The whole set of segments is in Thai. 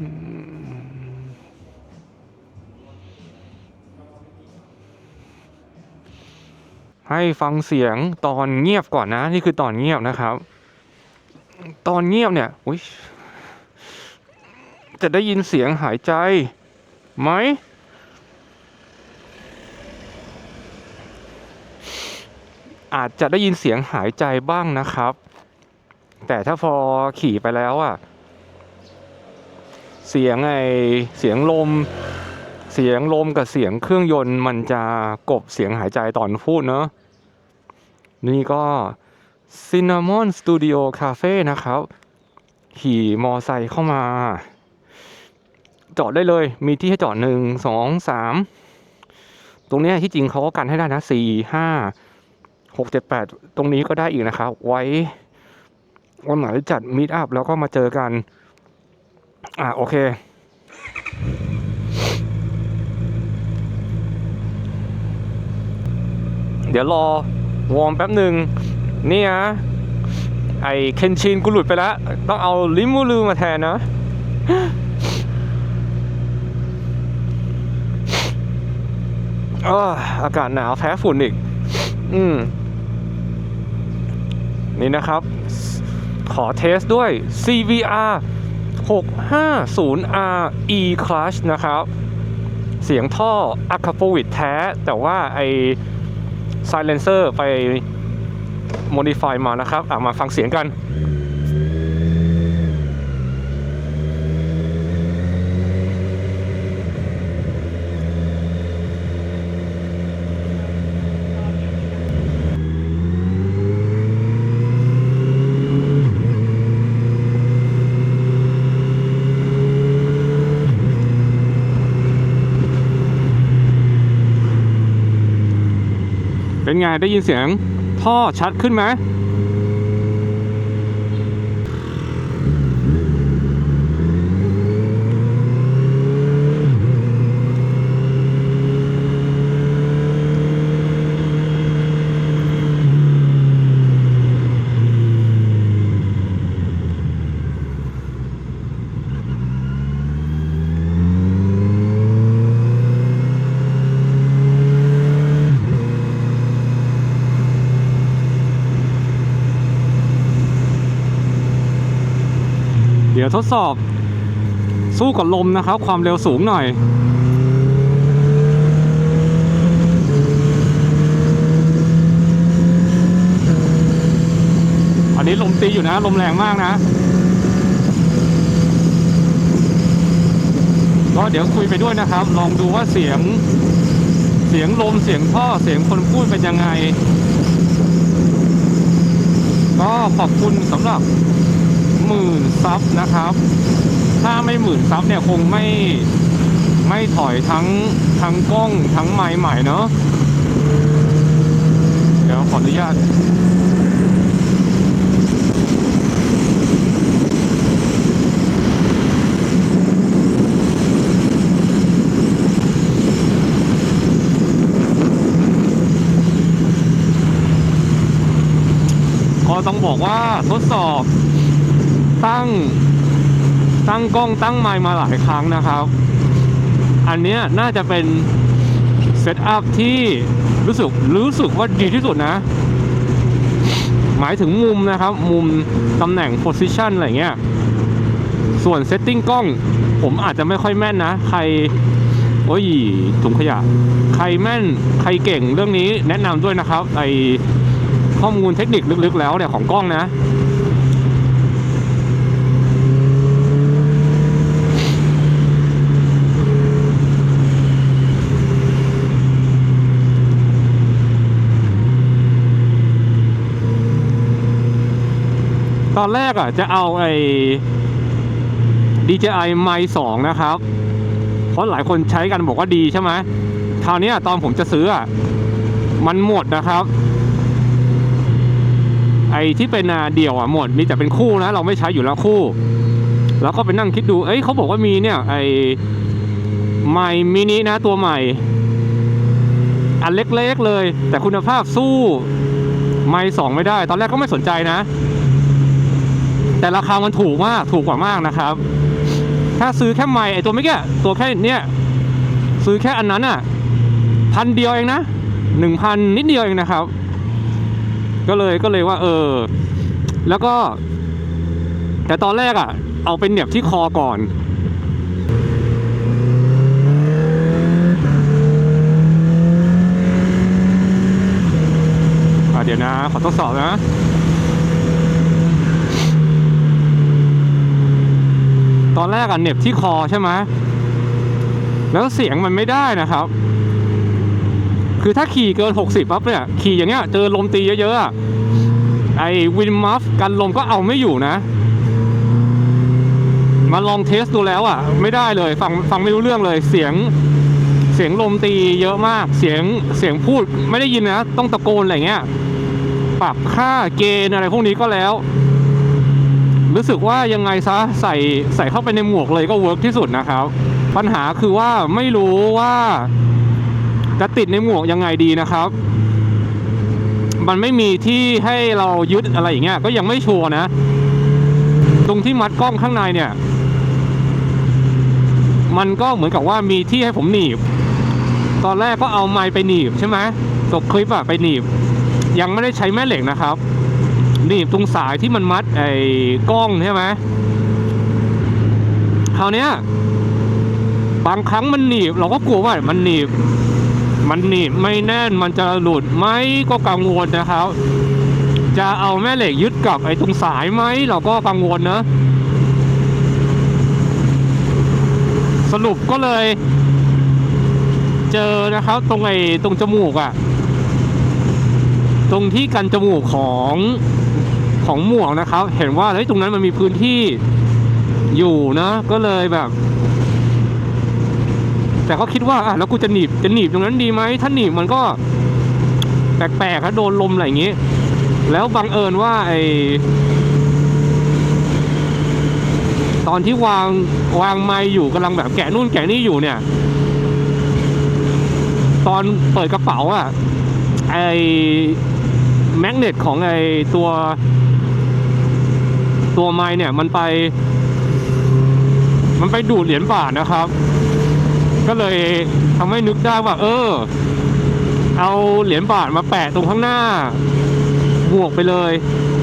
ให้ฟังเสียงตอนเงียบก่อนนะ นี่คือตอนเงียบนะครับ ตอนเงียบเนี่ยอุ๊ยจะได้ยินเสียงหายใจไหมอาจจะได้ยินเสียงหายใจบ้างนะครับ แต่ถ้าพอขี่ไปแล้วอะ เสียงไอเสียงลม เสียงลมกับเสียงเครื่องยนต์ มันจะกบเสียงหายใจตอนพูดเนอะนี่ก็ Cinnamon Studio Cafe นะครับ ขี่มอไซค์เข้ามา จอดได้เลย มีที่ให้จอดหนึ่งสองสามตรงนี้ที่จริงเขาก็กันให้ได้นะสี่ห้าหกเจ็ดแปดตรงนี้ก็ได้อีกนะครับ ไว้วันไหนจัดมีดอัพแล้วก็มาเจอกัน อะโอเค เดี๋ยวรอวอร์มแป๊บหนึ่งนี่นะไอเคนชินกูหลุดไปแล้ว ต้องเอาลิมูลูมาแทนนะอออากาศหนาวแพ้ฝุ่นอีก อืม นี่นะครับ ขอเทสด้วย CVR 650R E Clutch นะครับ เสียงท่ออะคาโฟวิดแท้ แต่ว่าไอไซเลนเซอร์ไป modify มานะครับ อะมาฟังเสียงกัน ไงได้ยินเสียงท่อชัดขึ้นไหม ยวทดสอบ สู้กับลมนะครับ ความเร็วสูงหน่อย อันนี้ลมตีอยู่นะ ลมแรงมากนะก็เดี๋ยวคุยไปด้วยนะครับ ลองดูว่าเสียงเสียงลมเสียงท่อเสียงคนพูดเป็นยังไง ก็ขอบคุณสำหรับ หมื่นซับนะครับ ถ้าไม่หมื่นซับเนี่ยคงไม่ไม่ถอยทั้งทั้งกล้องทั้งไม้ใหม่เนาะเดี๋ยวขออนุญาตก็ต้องบอกว่าทดสอบ ตั้งตั้งกล้องตั้งไมค์มาหลายครั้งนะครับ อันนี้น่าจะเป็นเซตอัพที่รู้สึกรู้สึกว่าดีที่สุดนะ หมายถึงมุมนะครับ มุมตำแหน่ง position อะไรเงี้ย ส่วนเซตติ้งกล้อง ผมอาจจะไม่ค่อยแม่นนะ ใคร โอ้ยถุงขยะ ใครแม่นใครเก่งเรื่องนี้แนะนำด้วยนะครับไอข้อมูลเทคนิคลึกๆแล้วเนี่ยของกล้องนะ ตอนแรกอะจะเอาไอ้ DJI Mic 2 นะครับ เพราะหลายคนใช้กันบอกว่าดีใช่ไหมคราวนี้ตอนผมจะซื้ออะมันหมดนะครับ ไอ้ที่เป็นเดี่ยวอะหมดมีแต่เป็นคู่นะ เราไม่ใช้อยู่แล้วคู่ แล้วก็ไปนั่งคิดดู เอ้ยเขาบอกว่ามีเนี่ย ไอ้ไมมินินะตัวใหม่ อันเล็กๆเลย แต่คุณภาพสู้ ไมสองไม่ได้ ตอนแรกก็ไม่สนใจนะ แต่ราคามันถูกมากถูกกว่ามากนะครับ ถ้าซื้อแค่ไม้ไอตัวเมื่อกี้ตัวแค่เนี้ยซื้อแค่อันนั้นอะพันเดียวเองนะหนึ่งพันนิดเดียวเองนะครับ ก็เลยก็เลยว่า เออ แล้วก็ แต่ตอนแรกอะ เอาเป็นเหน็บที่คอก่อนเดี๋ยวนะ ขอทดสอบนะ ตอนแรกอะเหน็บที่คอใช่ไหมแล้วเสียงมันไม่ได้นะครับ คือถ้าขี่เกิน 60ปั๊บเนี่ยขี่อย่างเงี้ยเจอลมตีเยอะๆไอ้วินมัฟกันลมก็เอาไม่อยู่นะ มาลองเทสดูแล้วอะ ไม่ได้เลยฟังฟังไม่รู้เรื่องเลยเสียงเสียงลมตีเยอะมาก เสียงเสียงพูดไม่ได้ยินนะ ต้องตะโกนอะไรเงี้ยปรับค่าเกณฑ์อะไรพวกนี้ก็แล้ว รู้สึกว่ายังไงซะใส่ใส่เข้าไปในหมวกเลยก็เวิร์กที่สุดนะครับ ปัญหาคือว่าไม่รู้ว่าจะติดในหมวกยังไงดีนะครับ มันไม่มีที่ให้เรายึดอะไรอย่างเงี้ยก็ยังไม่ชัวร์นะ ตรงที่มัดกล้องข้างในเนี่ย มันก็เหมือนกับว่ามีที่ให้ผมหนีบ ตอนแรกก็เอาไม้ไปหนีบใช่ไหมตัวคลิปอะไปหนีบ ยังไม่ได้ใช้แม่เหล็กนะครับ นีบตรงสายที่มันมัดไอ้กล้องใช่ไหมคราวเนี้ยบางครั้งมันหนีบ เราก็กลัวว่ามันหนีบ มันหนีบไม่แน่นมันจะหลุดไหมก็กังวลนะครับ จะเอาแม่เหล็กยึดกับไอ้ตรงสายไหมเราก็กังวลนะสรุปก็เลย เจอนะครับ ตรงไอ้ตรงจมูกอะ่ะ ตรงที่กันจมูกของของหมวกนะครับ เห็นว่าเฮ้ยตรงนั้นมันมีพื้นที่อยู่นะ ก็เลยแบบ แต่ก็คิดว่าอะแล้วกูจะหนีบจะหนีบตรงนั้นดีไหมถ้าหนีบมันก็แปลกๆถ้าโดนลมอะไรอย่างงี้แล้วบังเอิญว่าไอตอนที่วางวางไม้อยู่กำลังแบบแกะนู่นแกะนี่อยู่เนี่ย ตอนเปิดกระเป๋าอะไอ แมกเนตของไอตัว ตัวไม้เนี่ยมันไป มันไปดูดเหรียญบาทนะครับ ก็เลยทำให้นึกได้ว่า เออ เอาเหรียญบาทมาแปะตรงข้างหน้าหมวกไปเลย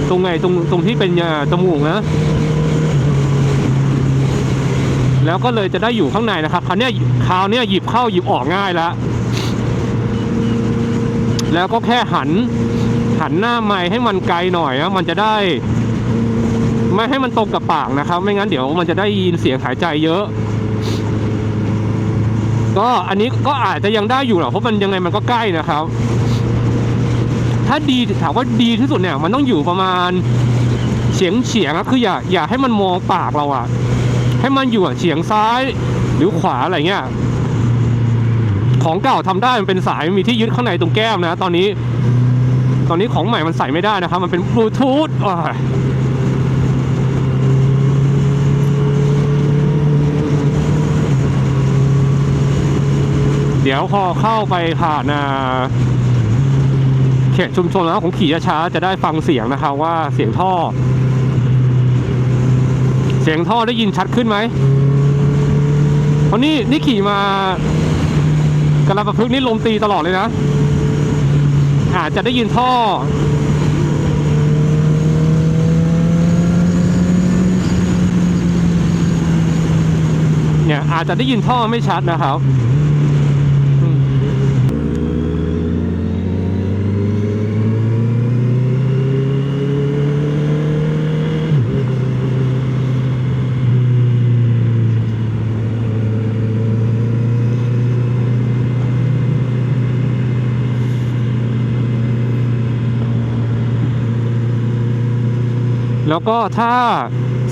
ตรงไงตรงตรงที่เป็นจมูกนะแล้วก็เลยจะได้อยู่ข้างในนะครับคราวนี้คราวนี้หยิบเข้าหยิบออกง่ายแล้ว แล้วก็แค่หัน หันหน้าไม้ให้มันไกลหน่อยนะมันจะได้ ไม่ให้มันตรงกับปากนะครับ ไม่งั้นเดี๋ยวมันจะได้ยินเสียงหายใจเยอะ ก็อันนี้ก็อาจจะยังได้อยู่หรอกเพราะมันยังไงมันก็ใกล้นะครับ ถ้าดีถามว่าดีที่สุดเนี่ย มันต้องอยู่ประมาณเฉียงเฉียงๆอะคืออย่าอย่าให้มันมองปากเราอะให้มันอยู่เฉียงซ้ายหรือขวาอะไรเงี้ยของเก่าทำได้มันเป็นสายมีที่ยึดข้างในตรงแก้มนะ ตอนนี้ ตอนนี้ของใหม่มันใส่ไม่ได้นะครับ มันเป็นบลูทูธเดี๋ยวพอเข้าไปผ่านาเขตชุมชนแล้วผมขี่ช้าๆจะได้ฟังเสียงนะครับว่าเสียงท่อ เสียงท่อได้ยินชัดขึ้นไหมเพราะนี่นี่ขี่มากระลาประพฤกษ์นี่ลมตีตลอดเลยนะ อาจจะได้ยินท่อ เนี่ยอาจจะได้ยินท่อไม่ชัดนะครับ แล้วก็ถ้า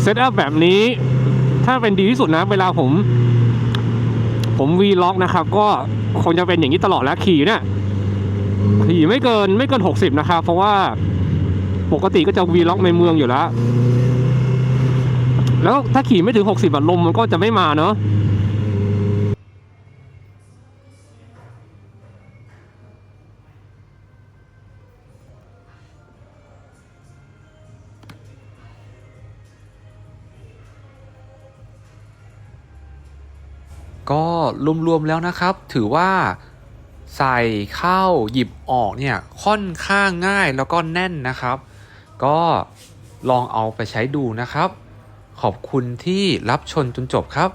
เซตอัพแบบนี้ ถ้าเป็นดีที่สุดนะ เวลาผม ผมวีล็อกนะครับ ก็คงจะเป็นอย่างนี้ตลอดแล้วขี่เนี่ยขี่ไม่เกินไม่เกินหกสิบนะครับ เพราะว่าปกติก็จะวีล็อกในเมืองอยู่แล้ว แล้วถ้าขี่ไม่ถึงหกสิบลมมันก็จะไม่มาเนาะ ก็รวมๆแล้วนะครับ ถือว่าใส่เข้าหยิบออกเนี่ยค่อนข้างง่ายแล้วก็แน่นนะครับ ก็ลองเอาไปใช้ดูนะครับ ขอบคุณที่รับชมจนจบครับ